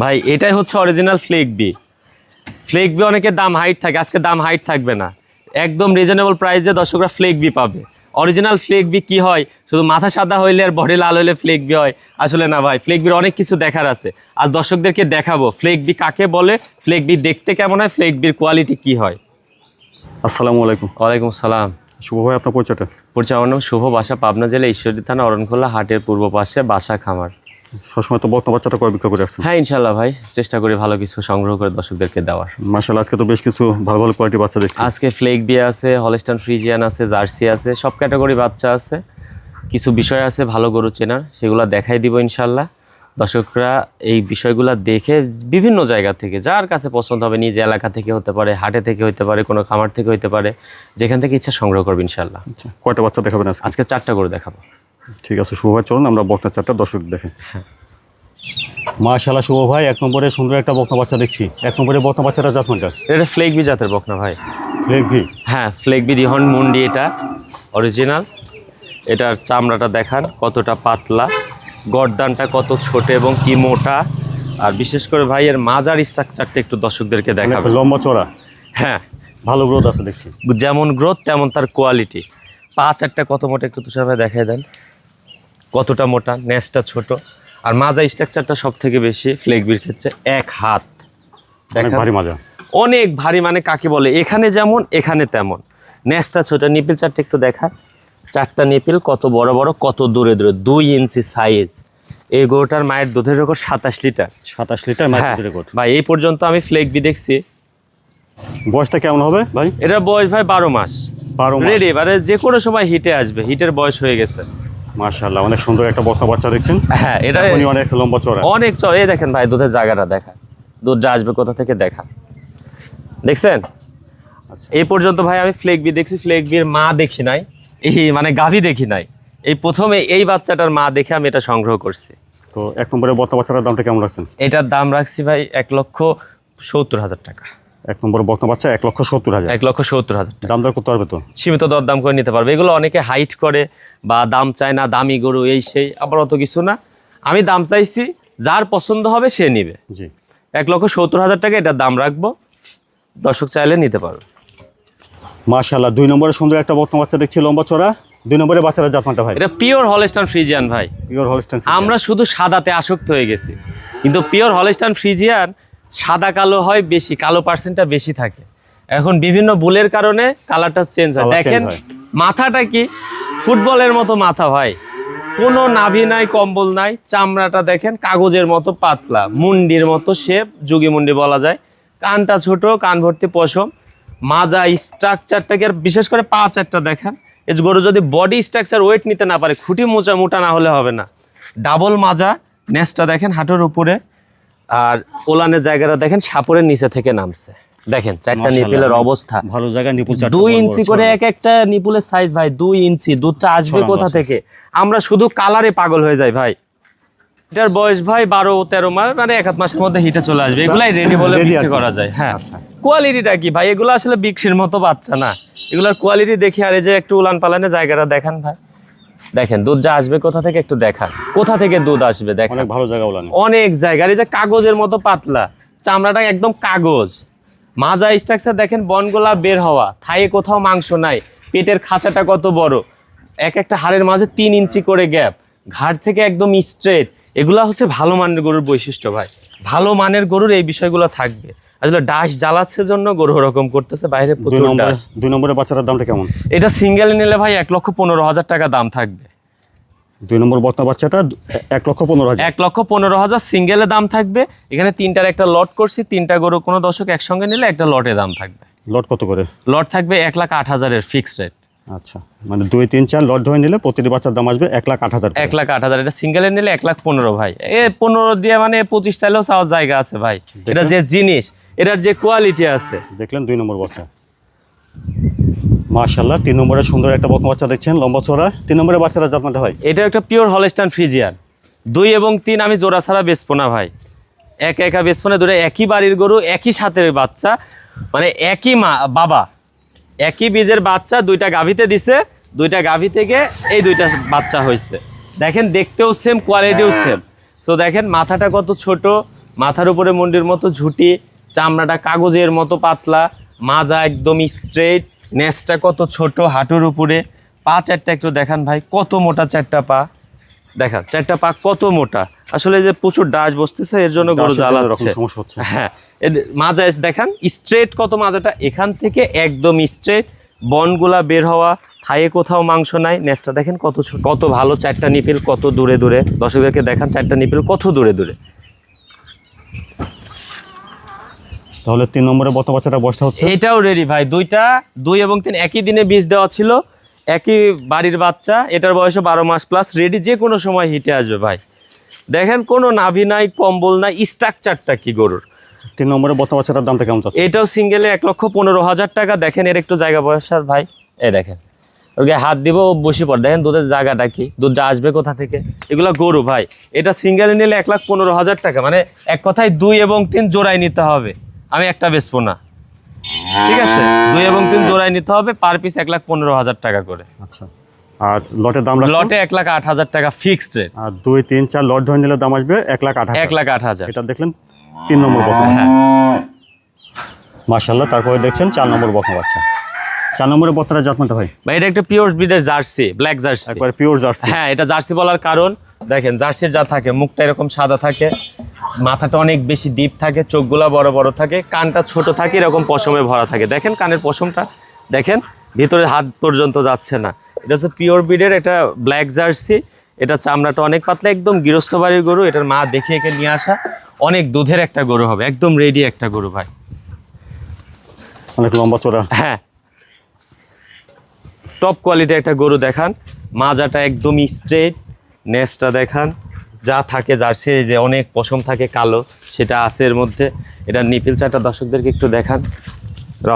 ভাই এটাই হচ্ছে original Fleckvieh Fleckvieh অনেকের দাম হাইট থাকে আজকে দাম হাইট থাকবে না। একদম রিজনেবল প্রাইসে দর্শকরা ফ্লেক বি পাবে। অরিজিনাল ফ্লেক বি কী হয়? শুধু মাথা সাদা হইলে আর বডি লাল হইলে ফ্লেক বি হয়? আসলে না ভাই ফ্লেক বির অনেক কিছু দেখার আছে। আর দর্শকদেরকে দেখাবো ফ্লেক বি কাকে বলে ফ্লেক বি দেখতে কেমন হয় ফ্লেক বির কোয়ালিটি কী হয়। আসসালামু আলাইকুম। ওয়ালাইকুম সালাম। শুভ ভাই আপনার পরিচয়টা? পরিচয় আমার নাম শুভ বাসা পাবনা জেলা ঈশ্বরদী থানা অরণখোলা হাটের পূর্ব পাশে বাসা খামার। সবসময় তো বাচ্চাটা কয় বিক্রি করে আসছেন। হ্যাঁ ইনশাল্লাহ ভাই চেষ্টা করি ভালো কিছু সংগ্রহ করে দর্শকদেরকে দেওয়ার। মার্শাল আজকে তো বেশ কিছু ভালো ভালো কোয়ালিটি বাচ্চা দেখছি। আজকে ফ্লেক আছে হলস্টান ফ্রিজিয়ান আছে জার্সি আছে সব ক্যাটাগরি বাচ্চা আছে। কিছু বিষয় আছে ভালো গরু চেনার সেগুলো দেখাই দিব ইনশাল্লাহ দর্শকরা এই বিষয়গুলো দেখে বিভিন্ন জায়গা থেকে যার কাছে পছন্দ হবে নিজ এলাকা থেকে হতে পারে হাটে থেকে হতে পারে কোনো খামার থেকে হতে পারে যেখান থেকে ইচ্ছা সংগ্রহ করবে ইনশাল্লাহ আচ্ছা কয়টা বাচ্চা দেখাবেন আজকে? আজকে চারটা করে দেখাবো। ঠিক আছে শুভ ভাই চলুন আমরা বক্তা চারটা দর্শক দেখে। মাশাল্লাহ শুভ ভাই এক নম্বরে সুন্দর একটা বক্তা বাচ্চা দেখছি। এক নম্বরে বক্তা বাচ্চাটা জাতমানটা এটা ফ্লেক বি জাতের বকনা ভাই। Fleckvieh? হ্যাঁ ফ্লেক বি রিহন মুন্ডি এটা অরিজিনাল। এটার চামড়াটা দেখান কতটা পাতলা। গরদানটা কত ছোট এবং কি মোটা। আর বিশেষ করে ভাই এর মাজার স্ট্রাকচারটা একটু দর্শকদেরকে দেখাবে। লম্বা চড়া হ্যাঁ। ভালো গ্রোথ আছে দেখছি। যেমন গ্রোথ তেমন তার কোয়ালিটি পা চারটা কত মোটা একটু তুষার ভাই দেখাই দেন। কতটা মোটা নেসটা ছোট আর মাজা স্ট্রাকচারটা সব থেকে বেশি ফ্লেক বির ক্ষেত্রে এক হাত। ভারী মাজা। অনেক ভারী মানে কাকে বলে? এখানে যেমন এখানে তেমন। নেসটা ছোট নিপিল চারটা একটু দেখা। চারটা নিপিল কত বড় বড় কত দূরে দূরে দুই ইঞ্চি সাইজ এই গরুটার মায়ের দুধের রেকর্ড সাতাশ লিটার। সাতাশ লিটার হ্যাঁ মাইক্রো রেকর্ড। ভাই এই পর্যন্ত আমি ফ্লেক বি দেখছি। বয়সটা কেমন হবে ভাই? এটার বয়স ভাই বারো মাস। বারো মাস। রেডি এবারে যে কোনো সময় হিটে আসবে হিটের বয়স হয়ে গেছে। মাশাল্লাহ অনেক সুন্দর একটা বক্তা বাচ্চা দেখছেন? হ্যাঁ এটা অনেক লম্বা চড়া অনেক চ- এই দেখেন ভাই দুধের জায়গাটা দেখা দুধটা আসবে কোথা থেকে দেখা। দেখছেন? আচ্ছা। এই পর্যন্ত ভাই আমি ফ্লেক বি দেখছি ফ্লেক বির মা দেখি নাই। এই মানে গাভী দেখি নাই। এই প্রথমে এই বাচ্চাটার মা দেখে আমি এটা সংগ্রহ করছি। তো এক নম্বরে বক্তা বাচ্চাটার দামটা কেমন রাখছেন? এটার দাম রাখছি ভাই এক লক্ষ সত্তর হাজার টাকা। এক নম্বর বক্তা বাচ্চা এক লক্ষ সত্তর হাজার। এক লক্ষ সত্তর হাজার দাম দর করতে পারবে তো? সীমিত দরদাম করে নিতে পারবে। এগুলো অনেকে হাইট করে বা দাম চায় না দামি গরু এই সেই আবার অত কিছু না। আমি দাম চাইছি যার পছন্দ হবে সে নিবে। জি। এক লক্ষ সত্তর হাজার টাকা এটার দাম রাখব। দর্শক চাইলে নিতে পারবে। মাশাল্লাহ দুই নম্বরে সুন্দর একটা বক্তা বাচ্চা দেখছি লম্বা চড়া দুই নম্বরে বাচ্চারা জাতমানটা ভাই? এটা পিওর হলস্টান ফ্রিজিয়ান ভাই। পিওর হলস্টেন আমরা শুধু সাদাতে আসক্ত হয়ে গেছি। কিন্তু পিওর হলস্টান ফ্রিজিয়ান সাদা কালো হয় বেশি কালো পার্সেন্টটা বেশি থাকে। এখন বিভিন্ন বুলের কারণে কালারটা চেঞ্জ হয়। দেখেন মাথাটা কি? ফুটবলের মতো মাথা ভাই। কোনো নাভি নাই কম্বল নাই চামড়াটা দেখেন কাগজের মতো পাতলা মুন্ডির মতো শেপ যুগি মুন্ডি বলা যায়। কানটা ছোট কান ভর্তি পশম। মাজা স্ট্রাকচারটাকে আর বিশেষ করে পা চারটা দেখেন। এই গরু যদি বডি স্ট্রাকচার ওয়েট নিতে না পারে খুঁটি মোচা মোটা না হলে হবে না। ডাবল মাজা নেসটা দেখেন হাঁটুর উপরে। আর ওলানের জায়গাটা দেখেন সাপড়ের নিচে থেকে নামছে। দেখেন চারটা নিপিলের অবস্থা। ভালো জায়গায় নিপুল চারটা দুই ইঞ্চি করে এক একটা নিপুলের সাইজ ভাই দুই ইঞ্চি দুধটা আসবে কোথা থেকে? আমরা শুধু কালারে পাগল হয়ে যাই ভাই। এটার বয়স ভাই বারো তেরো মাস মানে এক হাত মাসের মধ্যে হিটে চলে আসবে। এগুলাই রেডি বলে বিক্রি করা যায় হ্যাঁ। আচ্ছা। কোয়ালিটিটা কি ভাই? এগুলো আসলে বিক্রির মতো বাচ্চা না। এগুলোর কোয়ালিটি দেখি আর এই যে একটু উলান পালানে জায়গাটা দেখান ভাই। দেখেন দুধ যা আসবে কোথা থেকে একটু দেখান। কোথা থেকে দুধ আসবে দেখেন। অনেক ভালো জায়গা অনেক জায়গার এই যে কাগজের মতো পাতলা চামড়াটা একদম কাগজ। মাজা স্ট্রাকচার দেখেন বনগোলা বের হওয়া থায়ে কোথাও মাংস নাই পেটের খাঁচাটা কত বড়। এক একটা হাড়ের মাঝে তিন ইঞ্চি করে গ্যাপ ঘাট থেকে একদম স্ট্রেট এগুলা হচ্ছে ভালো মানের গরুর বৈশিষ্ট্য ভাই। ভালো মানের গরুর এই বিষয়গুলো থাকবে। আসলে ডাস জ্বালাচ্ছে জন্য গরু ওরকম করতেছে বাইরে দুই প্রচুর ডাস দুই নম্বরে বাচ্চাটার দামটা কেমন? এটা সিঙ্গেল নিলে ভাই এক লক্ষ পনেরো হাজার টাকা দাম থাকবে। দুই নম্বর বক্তা বাচ্চাটা এক লক্ষ পনেরো হাজার। এক লক্ষ পনেরো হাজার সিঙ্গেলে দাম থাকবে। এখানে তিনটার একটা লট করছি তিনটা গরু কোনো দর্শক একসঙ্গে নিলে একটা লটে দাম থাকবে। লট কত করে? লট থাকবে এক লাখ আট হাজারের ফিক্সড রেট আচ্ছা মানে দুই তিন চার লট ধরে নিলে প্রতিটি বাচ্চার দাম আসবে এক লাখ আট হাজার এক লাখ আট হাজার এটা সিঙ্গেলে নিলে এক লাখ পনেরো ভাই। এ পনেরো দিয়ে মানে পঁচিশ চাইলেও চাওয়ার জায়গা আছে ভাই। এটা যে জিনিস এটার যে কোয়ালিটি আছে। দেখলেন দুই নম্বর বাচ্চা মাশাল্লাহ তিন নম্বরে সুন্দর একটা বক্তা বাচ্চা দেখছেন লম্বা চড়া তিন নম্বরে বাচ্চারা যত্নটা হয় এটা একটা পিওর হলস্টান ফ্রিজিয়ান দুই এবং তিন আমি জোড়া ছাড়া বেচবো না ভাই। এক একা বেচবো না দুটো একই বাড়ির গরু একই সাথে বাচ্চা। মানে একই মা বাবা। একই বীজের বাচ্চা দুইটা গাভীতে দিছে দুইটা গাভী থেকে এই দুইটা বাচ্চা হয়েছে দেখেন দেখতেও সেম কোয়ালিটিও সেম সো দেখেন মাথাটা কত ছোট মাথার উপরে মন্ডির মতো ঝুটি চামড়াটা কাগজের মতো পাতলা মাজা একদম স্ট্রেট নেসটা কত ছোট হাঁটুর উপরে। পা চারটা একটু দেখান ভাই কত মোটা চারটা পা? দেখান চারটা পা কত মোটা? আসলে যে প্রচুর ডাস বসতেছে এর জন্য গরু জ্বালাচ্ছে। সমস্যা হচ্ছে। হ্যাঁ মাজা দেখান স্ট্রেট কত মাজাটা? এখান থেকে একদম স্ট্রেট বনগুলা বের হওয়া থায়ে কোথাও মাংস নাই নেসটা দেখেন কত কত ভালো চারটা নিপিল কত দূরে দূরে। দর্শকদেরকে দেখান চারটা নিপিল কত দূরে দূরে। তাহলে তিন নম্বরে বর্তমান বাচ্চাটা বয়সটা হচ্ছে? এটাও রেডি ভাই দুইটা দুই এবং তিন একই দিনে বীজ দেওয়া ছিল। একই বাড়ির বাচ্চা এটার বয়সও বারো মাস প্লাস রেডি যে কোনো সময় হিটে আসবে ভাই। দেখেন কোনো নাভি নাই কম্বল নাই স্ট্রাকচারটা কি গরুর? তিন নম্বরে বর্তমান বাচ্চাটার দামটা কেমন চাচ্ছে এটাও সিঙ্গেলে এক লক্ষ পনেরো হাজার টাকা। দেখেন এর একটু জায়গা বয়সার ভাই এ দেখেন। ওকে হাত দিব বসে পড়। দেখেন দুধের জায়গাটা কি দুধটা আসবে কোথা থেকে? এগুলো গরু ভাই এটা সিঙ্গেলে নিলে এক লাখ পনেরো হাজার টাকা। মানে এক কথায় দুই এবং তিন জোড়াই নিতে হবে। আমি একটা বেচবো না। ঠিক আছে? দুই এবং তিন জোড়াই নিতে হবে পার পিস এক লাখ পনেরো হাজার টাকা করে। আচ্ছা। আর লটের দাম লটে এক লাখ আট হাজার টাকা ফিক্সড রেট আর দুই তিন চার লট ধরে নিলে দাম আসবে এক লাখ আট এক লাখ আট হাজার। এটা দেখলেন তিন নম্বর হ্যাঁ। মার্শাল্লাহ তারপরে দেখছেন চার নম্বর বকনা বাচ্চা চার নম্বরে বত্তারা জাতমানটা ভাই ভাই এটা একটা পিওর ব্রিডের জার্সি ব্ল্যাক জার্সি একবার পিওর জার্সি হ্যাঁ এটা জার্সি বলার কারণ দেখেন জার্সির যা থাকে মুখটা এরকম সাদা থাকে মাথাটা অনেক বেশি ডিপ থাকে চোখগুলা বড় বড় থাকে কানটা ছোট থাকে এরকম পশমে ভরা থাকে। দেখেন কানের পশমটা দেখেন ভিতরে হাত পর্যন্ত যাচ্ছে না। এটা হচ্ছে পিওর ব্রিডের এটা ব্ল্যাক জার্সি এটা চামড়াটা অনেক পাতলা একদম গৃহস্থ বাড়ির গরু এটার মা দেখে একে নিয়ে আসা। অনেক দুধের একটা গরু হবে একদম রেডি একটা গরু ভাই। অনেক লম্বা চোরা। হ্যাঁ। টপ কোয়ালিটির একটা গরু দেখান মাজাটা একদম স্ট্রেট নেসটা দেখান। যা থাকে জার্সি যে অনেক পশম থাকে কালো সেটা আছে এর মধ্যে। এটা নিপিল চাটা দর্শকদেরকে একটু দেখান। র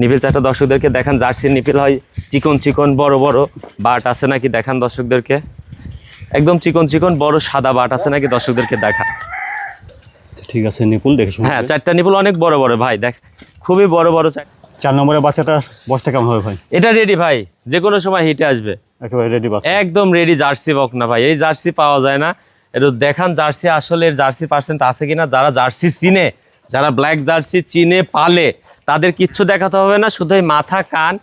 নিপিল চাটা দর্শকদেরকে দেখান। জার্সির নিপিল হয় চিকন চিকন বড় বড় বাট আছে নাকি? দেখান দর্শকদেরকে। একদম চিকন চিকন বড় সাদা বাট আছে নাকি? দর্শকদেরকে দেখান। ঠিক আছে নিপুল দেখে শুনে হ্যাঁ চারটা নিপুল অনেক বড় বড় ভাই দেখ খুবই বড় বড় চার চার নম্বরের বাচ্চাটার বয়সটা কেমন হবে ভাই? এটা রেডি ভাই যে কোনো সময় হিটে আসবে। একেবারে রেডি বাচ্চা। একদম রেডি জার্সি বক না ভাই এই জার্সি পাওয়া যায় না। একটু দেখান জার্সি আসলে জার্সি পার্সেন্ট আছে কিনা। যারা জার্সি চিনে যারা ব্ল্যাক জার্সি চিনে পালে তাদের কিচ্ছু দেখাতে হবে না। শুধু এই মাথা কান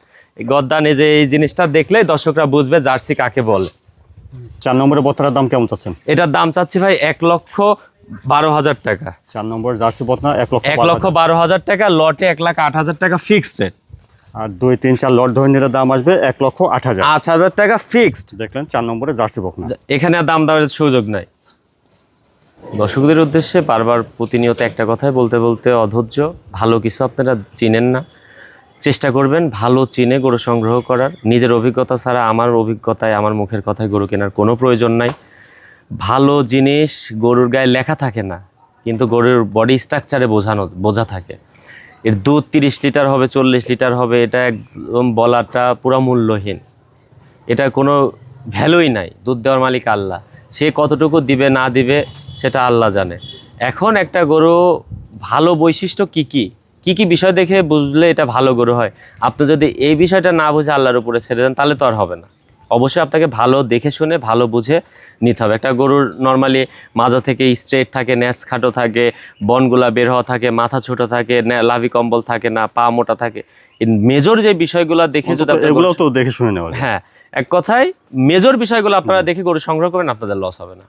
গদ্দান এই যে এই জিনিসটা দেখলে দর্শকরা বুঝবে জার্সি কাকে বলে। চার নম্বরের বত্তার দাম কেমন চাচ্ছেন? এটার দাম চাচ্ছি ভাই এক লক্ষ বারো হাজার টাকা। চার নম্বর জার্সি বতনা এক লক্ষ এক লক্ষ বারো হাজার টাকা লটে এক লাখ আট হাজার টাকা ফিক্সড রেট আর দুই তিন চার লট ধরে নিলে দাম আসবে এক লক্ষ আট হাজার। আট হাজার টাকা ফিক্সড দেখলেন চার নম্বরে জার্সি বকনা এখানে আর দাম দেওয়ার সুযোগ নাই। দর্শকদের উদ্দেশ্যে বারবার প্রতিনিয়ত একটা কথাই বলতে বলতে অধৈর্য। ভালো কিছু আপনারা চিনেন না। চেষ্টা করবেন ভালো চিনে গরু সংগ্রহ করার। নিজের অভিজ্ঞতা ছাড়া আমার অভিজ্ঞতায় আমার মুখের কথায় গরু কেনার কোনো প্রয়োজন নাই। ভালো জিনিস গরুর গায়ে লেখা থাকে না, কিন্তু গরুর বডি স্ট্রাকচারে বোঝানো, বোঝা থাকে। এর দুধ তিরিশ লিটার হবে, চল্লিশ লিটার হবে, এটা একদম বলাটা পুরো মূল্যহীন। এটা কোনো ভ্যালুই নাই, দুধ দেওয়ার মালিক আল্লাহ। সে কতটুকু দিবে, না দিবে, সেটা আল্লাহ জানে। এখন একটা গরু ভালো বৈশিষ্ট্য কি কি? কি কি বিষয় দেখে বুঝলে এটা ভালো গরু হয়? আপনি যদি এই বিষয়টা না বুঝে আল্লাহর উপরে ছেড়ে দেন, তাহলে তো আর হবে না। অবশ্যই আপনাকে ভালো দেখে শুনে ভালো বুঝে নিতে হবে। একটা গরুর নর্মালি মাজা থেকে স্ট্রেট থাকে ন্যাস খাটো থাকে বনগুলা বের হওয়া থাকে মাথা ছোট থাকে লাভি কম্বল থাকে না পা মোটা থাকে। মেজর যে বিষয়গুলো দেখে যদি আপনি তো দেখে শুনে নেওয়া হ্যাঁ এক কথায় মেজর বিষয়গুলো আপনারা দেখে গরু সংগ্রহ করেন আপনাদের লস হবে না।